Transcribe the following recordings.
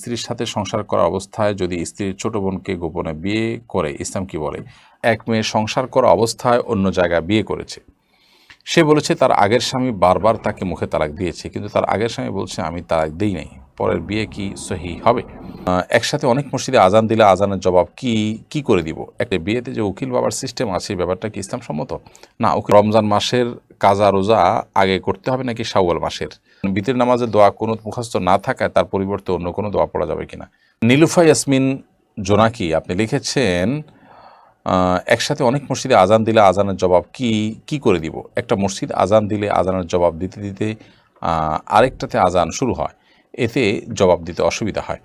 স্ত্রীর সাথে সংসার করা অবস্থায় যদি স্ত্রীর ছোট বোনকে গোপনে বিয়ে করে, ইসলাম কি বলে? এক মেয়ে সংসার করা অবস্থায় অন্য জায়গায় বিয়ে করেছে। সে বলেছে, তার আগের স্বামী বারবার তাকে মুখে তালাক দিয়েছে, কিন্তু তার আগের স্বামী বলছে, আমি তালাক দিই নাই, পরের বিয়ে কি সহি হবে? একসাথে অনেক মসজিদে আজান দিলে আজানের জবাব কি কি করে দিব? একটা বিয়েতে যে উকিল বাবার সিস্টেম আছে ব্যাপারটা কি ইসলাম সম্মত? না রমজান মাসের কাজা রোজা আগে করতে হবে নাকি শাওয়াল মাসের? বিতির নামাজে দোয়া কোনো মুখস্থ না থাকায় তার পরিবর্তে অন্য কোনো দোয়া পড়া যাবে কিনা? নীলুফা ইয়াসমিন জোনাকি, আপনি লিখেছেন একসাথে অনেক মসজিদে আজান দিলে আজানের জবাব কি কি করে দিব? একটা মসজিদ আজান দিলে আজানের জবাব দিতে দিতে আরেকটাতে আজান শুরু হয়। এতে জবাব দিতে অসুবিধা হয়।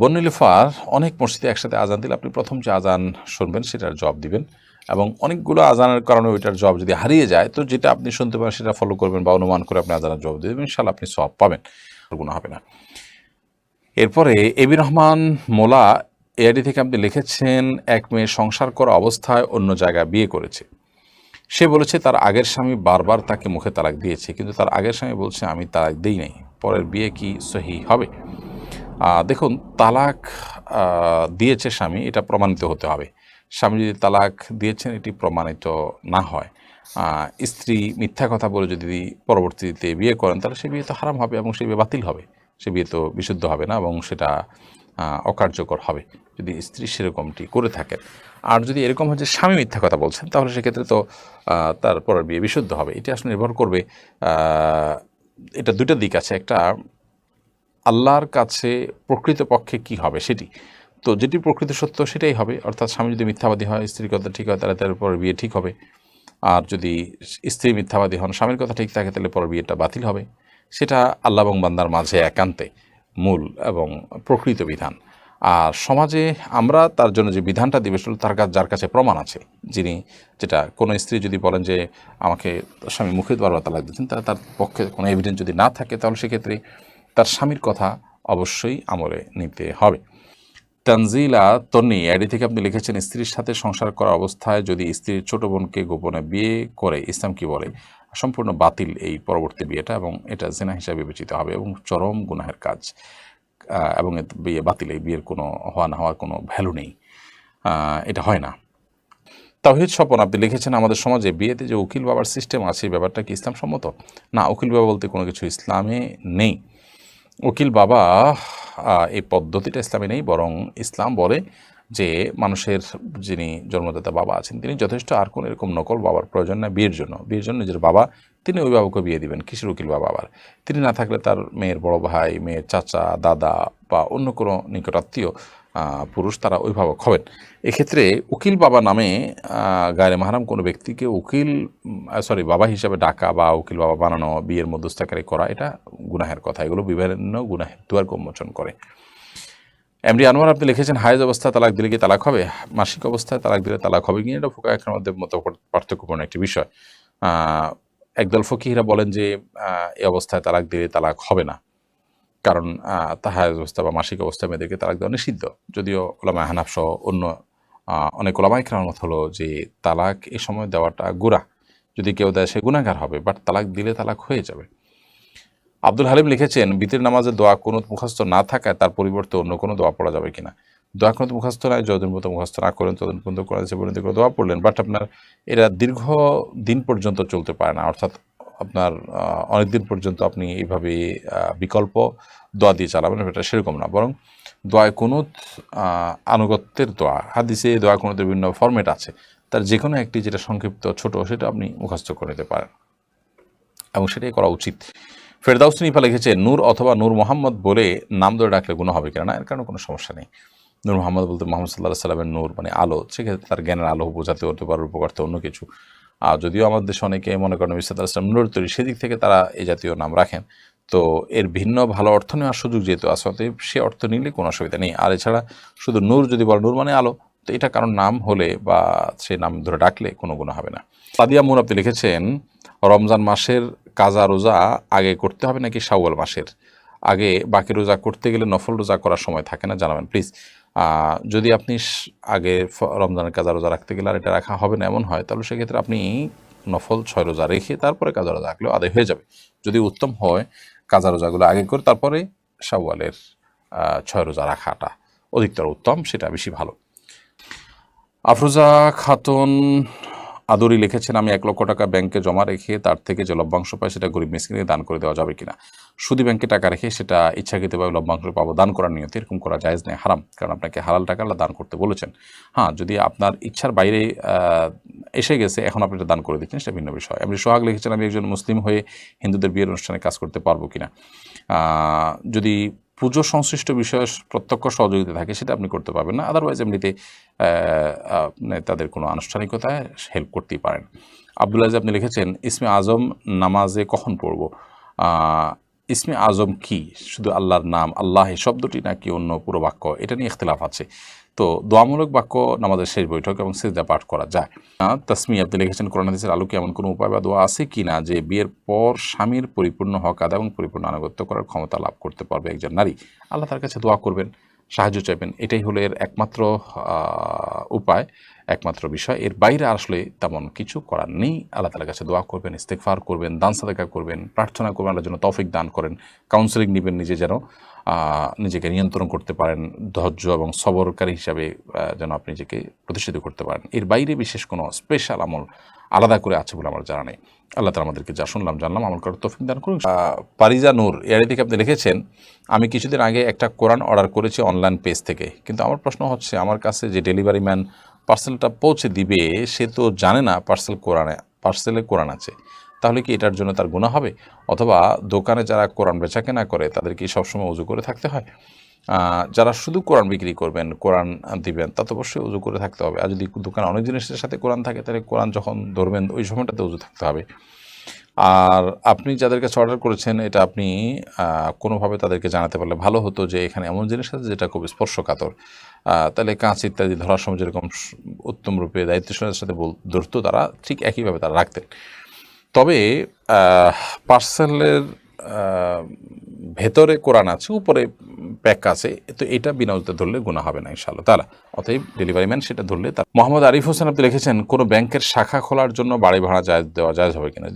বন্যলিফার অনেক মসজিদে একসাথে আজান দিলে আপনি প্রথম যে আজান শুনবেন, সেটার জবাব দিবেন। এবং অনেকগুলো আজানের কারণে ওইটার জবাব যদি হারিয়ে যায়, তো যেটা আপনি শুনতে পারেন সেটা ফলো করবেন বা অনুমান করে আপনি আজানের দিয়ে দেবেন। ইনশাল্লাহ আপনি সব পাবেন। গুণ হবে না। এরপরে এবি রহমান মোলা এআইডি থেকে আপনি লিখেছেন, এক মেয়ে সংসার করা অবস্থায় অন্য জায়গায় বিয়ে করেছে। সে বলেছে, তার আগের স্বামী বারবার তাকে মুখে তালাক দিয়েছে, কিন্তু তার আগের স্বামী বলছে, আমি তালাক দিই নাই, পরের বিয়ে কি সহি হবে? দেখুন, তালাক দিয়েছে স্বামী, এটা প্রমাণিত হতে হবে। স্বামী যদি তালাক দিয়েছেন, এটি প্রমাণিত না হয়। স্ত্রী মিথ্যা কথা বলে যদি পরবর্তীতে বিয়ে করেন, তাহলে সে বিয়ে তো হারাম হবে এবং সে বিয়ে বাতিল হবে। সে বিয়ে তো বিশুদ্ধ হবে না এবং সেটা অকার্যকর হবে যদি স্ত্রী সেরকমটি করে থাকেন। আর যদি এরকম যে স্বামী মিথ্যা কথা বলছেন, তাহলে সেক্ষেত্রে তো তার পরের বিয়ে বিশুদ্ধ হবে। এটি আসলে নির্ভর করবে এটা দুটো দিক আছে। একটা, আল্লাহর কাছে প্রকৃতপক্ষে কি হবে সেটি। তো যেটি প্রকৃত সত্য সেটাই হবে। অর্থাৎ স্বামী যদি মিথ্যাবাদী হয়, স্ত্রীর কথা ঠিক হয়, তাহলে তার পর বিয়ে ঠিক হবে। আর যদি স্ত্রী মিথ্যাবাদী হন, স্বামীর কথা ঠিক থাকে, তাহলে পর বিয়েটা বাতিল হবে। সেটা আল্লাহ এবং বান্দার মাঝে একান্তে মূল এবং প্রকৃত বিধান। আর সমাজে আমরা তার জন্য যে বিধানটা দিবে, সেটা তার কাছে যার কাছে প্রমাণ আছে। যিনি যেটা কোনো স্ত্রী যদি বলেন যে, আমাকে স্বামী মুখে বারবার তালাক দিচ্ছেন তাহলে তার পক্ষে কোনো এভিডেন্স যদি না থাকে, তাহলে সেক্ষেত্রে তার স্বামীর কথা অবশ্যই আমলে নিতে হবে। তানজিলা তন্নি আইডি থেকে আপনি লিখেছেন, স্ত্রীর সাথে সংসার করা অবস্থায় যদি স্ত্রীর ছোট বোনকে গোপনে বিয়ে করে, ইসলাম কি বলে? সম্পূর্ণ বাতিল এই পরবর্তী বিয়েটা এবং এটা জেনা হিসাবে বিবেচিত হবে এবং চরম গুনাহের কাজ এবং বিয়ে বাতিল, এই বিয়ের কোনো হওয়া না হওয়ার কোনো ভ্যালু নেই। এটা হয় না। তাহিদ স্বপন, আপনি লিখেছেন, আমাদের সমাজে বিয়েতে যে উকিল বাবার সিস্টেম আছে ব্যাপারটা কি ইসলাম সম্মত? না, উকিল বাবা বলতে কোনো কিছু ইসলামে নেই। উকিল বাবা এই পদ্ধতিটা ইসলামে নেই বরং ইসলাম বলে যে মানুষের যিনি জন্মদাতা বাবা আছেন, তিনি যথেষ্ট আর কোনো এরকম নকল বাবার প্রয়োজন না বিয়ের জন্য। বিয়ের জন্য নিজের বাবা, তিনি অভিভাবককে বিয়ে দিবেন, কিসের উকিল বাবা আবার? তিনি না থাকলে তার মেয়ের বড় ভাই, মেয়ের চাচা, দাদা বা অন্য কোনো নিকটাত্মীয় পুরুষ তারা অভিভাবক হবেন। এক্ষেত্রে উকিল বাবা নামে গায়ে মাহারাম কোনো ব্যক্তিকে উকিল সরি বাবা হিসাবে ডাকা বা উকিল বাবা বানানো, বিয়ের মধ্যস্থকারী করা, এটা গুনাহের কথা। এগুলো বিভিন্ন গুনাহের দুয়ার উন্মোচন করে। এমডি আনোয়ার আপনি লিখেছেন হায়েজ অবস্থায় তালাক দিলে কি তালাক হবে? মাসিক অবস্থায় তালাক দিলে তালাক হবে কিনা এটা ফোকা একের মধ্যে মতো পার্থক্যপূর্ণ একটি বিষয়। একদল ফকিহরা বলেন যে এই অবস্থায় তালাক দিলে তালাক হবে না। কারণ আহ, তা হায়েজ অবস্থা বা মাসিক অবস্থায় মেয়েদেরকে তালাক দেওয়া নিষিদ্ধ। যদিও ওলামা হানাফ সহ অন্য অনেক ওলামা ওলামাই মত হলো যে তালাক এ সময় দেওয়াটা গুড়া যদি কেউ দেয় সে গুণাগার হবে বাট তালাক দিলে তালাক হয়ে যাবে। আব্দুল হালিম লিখেছেন বিতির নামাজে দোয়া কোনো মুখস্থ না থাকায় তার পরিবর্তে অন্য কোনো দোয়া পড়া যাবে কিনা। দোয়া কোনো মুখস্থ নাই যতদিন মতো মুখস্থ না করেন ততদিন পর্যন্ত করেন সে পর্যন্ত করে দোয়া পড়লেন। বাট আপনার এরা দীর্ঘ দিন পর্যন্ত চলতে পারে না অর্থাৎ আপনার অনেক দিন পর্যন্ত আপনি এইভাবে বিকল্প দোয়া দিয়ে চালাবেন এটা সেরকম না। বরং দোয়ায় কুনুত আহ, আনুগত্যের দোয়া হাদিসে দোয়া কুনুতের বিভিন্ন ফরম্যাট আছে। তার যে কোনো একটি যেটা সংক্ষিপ্ত ছোট সেটা আপনি মুখস্থ করে নিতে পারেন। এবং সেটাই করা উচিত। ফেরদাউস নিপা লিখেছে, নূর অথবা নূর মোহাম্মদ বলে নাম ধরে ডাকলে গুণ হবে কিনা? না, এর কারণে কোনো সমস্যা নেই। নূর মোহাম্মদ বলতে মোহাম্মদ সাল্লাহ সাল্লামের নূর মানে আলো সেক্ষেত্রে তার জ্ঞানের আলো, বোঝাতে হতে পারে উপকারতে অন্য কিছু। আর যদিও আমাদের দেশে অনেকে মনে করেন বিসাদ আসলাম নূর তৈরি, সেদিক থেকে তারা এই জাতীয় নাম রাখেন। তো এর ভিন্ন ভালো অর্থ নেওয়ার সুযোগ যেহেতু আছে সে অর্থ নিলে কোনো অসুবিধা নেই। আর এছাড়া শুধু নূর যদি বলে, নূর মানে আলো, তো এটা কারণ নাম হলে বা সে নাম ধরে ডাকলে কোনো গুণ হবে না। সাদিয়া মুন লিখেছেন, রমজান মাসের কাজা রোজা আগে করতে হবে নাকি শাওয়াল মাসের? আগে বাকি রোজা করতে গেলে নফল রোজা করার সময় থাকে না? জানাবেন প্লিজ যদি আপনি আগে রমজানের কাজা রোজা রাখতে গেলে আর এটা রাখা হবে না, এমন হয়, তাহলে সেক্ষেত্রে আপনি নফল ছয় রোজা রেখে তারপরে কাজা রোজা রাখলেও আদায় হয়ে যাবে। যদি উত্তম হয়, কাজা রোজাগুলো আগে করে তারপরে শাওয়ালের ছয় রোজা রাখাটা অধিকতর উত্তম, সেটা বেশি ভালো। আফরোজা খাতুন আদরি লিখেছেন, আমি এক লক্ষ টাকা ব্যাংকে জমা রেখে তার থেকে যে লভ্যাংশ পাই সেটা গরিব মিসকিনে দান করে দেওয়া যাবে কিনা? শুধু ব্যাংকে টাকা রেখে সেটা ইচ্ছাকৃতভাবে লভ্যাংশ পাবো, দান করার নিয়তে এরকম করা জায়েজ নেই হারাম। কারণ আপনাকে হালাল টাকা দান করতে বলেছেন। হ্যাঁ যদি আপনার ইচ্ছার বাইরে এসে গেছে, এখন আপনি এটা দান করে দিচ্ছেন, সেটা ভিন্ন বিষয়। আমি সোহাগ লিখেছেন, আমি একজন মুসলিম হয়ে হিন্দুদের বিয়ের অনুষ্ঠানে কাজ করতে পারব কিনা? যদি পুজো সংশ্লিষ্ট বিষয়ে প্রত্যক্ষ সহযোগিতা থাকে, সেটা আপনি করতে পারবেন না। আদারওয়াইজ এমনিতে তাদের কোনো আনুষ্ঠানিকতায় হেল্প করতেই পারেন। আবদুল্লাহ আপনি লিখেছেন, ইসমে আজম নামাজে কখন পড়ব? ইসমে আজম কি? শুধু আল্লাহর নাম, আল্লাহ এই শব্দটি নাকি অন্য পুরো বাক্য? এটা নিয়ে ইখতলাফ আছে। তো দোয়ামূলক বাক্য নামাজের শেষ বৈঠক এবং সেজদা পাঠ করা যায়। তাসমি আপনি লিখেছেন, কোরআন হাদিসের আলোকে এমন কোনো উপায় বা দোয়া আছে কি না যে বিয়ের পর স্বামীর পরিপূর্ণ হক আদা এবং পরিপূর্ণ আনুগত্য করার ক্ষমতা লাভ করতে পারবে একজন নারী? আল্লাহ তার কাছে দোয়া করবেন। সাহায্য চাইবেন। এটাই হলো এর একমাত্র উপায়, একমাত্র বিষয়। এর বাইরে আসলে তেমন কিছু করার নেই। আল্লাহ তালার কাছে দোয়া করবেন ইস্তেকফার করবেন, দান সাদাকা করবেন, প্রার্থনা করবেন আল্লাহর জন্য তৌফিক দান করেন। কাউন্সেলিং নেবেন নিজে যেন নিজেকে নিয়ন্ত্রণ করতে পারেন। ধৈর্য এবং সবরকারী হিসাবে যেন আপনি নিজেকে প্রতিষ্ঠিত করতে পারেন। এর বাইরে বিশেষ কোনো স্পেশাল আমল আলাদা করে আছে বলে আমার জানা নেই। আল্লাহ তালা আমাদেরকে যা শুনলাম, জানলাম আমার করার তৌফিক দান করুন পারিজা নূর এর থেকে আপনি লিখেছেন, আমি কিছুদিন আগে একটা কোরআন অর্ডার করেছি অনলাইন পেজ থেকে। কিন্তু আমার প্রশ্ন হচ্ছে, আমার কাছে যে ডেলিভারি ম্যান পার্সেলটা পৌঁছে দিবে, সে তো জানে না পার্সেল কোরআনে, পার্সেলে কোরআন আছে। তাহলে কি এটার জন্য তার গুণা হবে? অথবা দোকানে যারা কোরআন বেচা কেনা করে তাদের কি সবসময় উজু করে থাকতে হয়? যারা শুধু কোরআন বিক্রি করবেন, কোরআন দিবেন, তা তো অবশ্যই উজু করে থাকতে হবে। আর যদি দোকানে অনেক জিনিসের সাথে কোরআন থাকে, তাহলে কোরআন যখন ধরবেন, ওই সময়টাতে উজু থাকতে হবে। আর আপনি যাদের কাছে অর্ডার করেছেন, এটা আপনি কোনোভাবে তাদেরকে জানাতে পারলে ভালো হতো যে এখানে এমন জিনিস আছে যেটা খুব স্পর্শকাতর। তাহলে কাঁচ ইত্যাদি ধরার সময় যেরকম স- উত্তম রূপে দায়িত্বশীলতার সাথে ধরতো তারা, ঠিক একইভাবে তারা রাখতেন। তবে পার্সেলের ভেতরে কোরআন আছে, উপরে প্যাক আছে, তো এটা বিনা ধরলে গুণা হবে না ইনশাআল্লাহ তারা অতএব ডেলিভারি ম্যান সেটা ধরলে তার মোহাম্মদ আরিফ হোসেন আপনি লিখেছেন, কোনো ব্যাংকের শাখা খোলার জন্য বাড়ি ভাড়া যায় দেওয়া যায় হবে কিনা?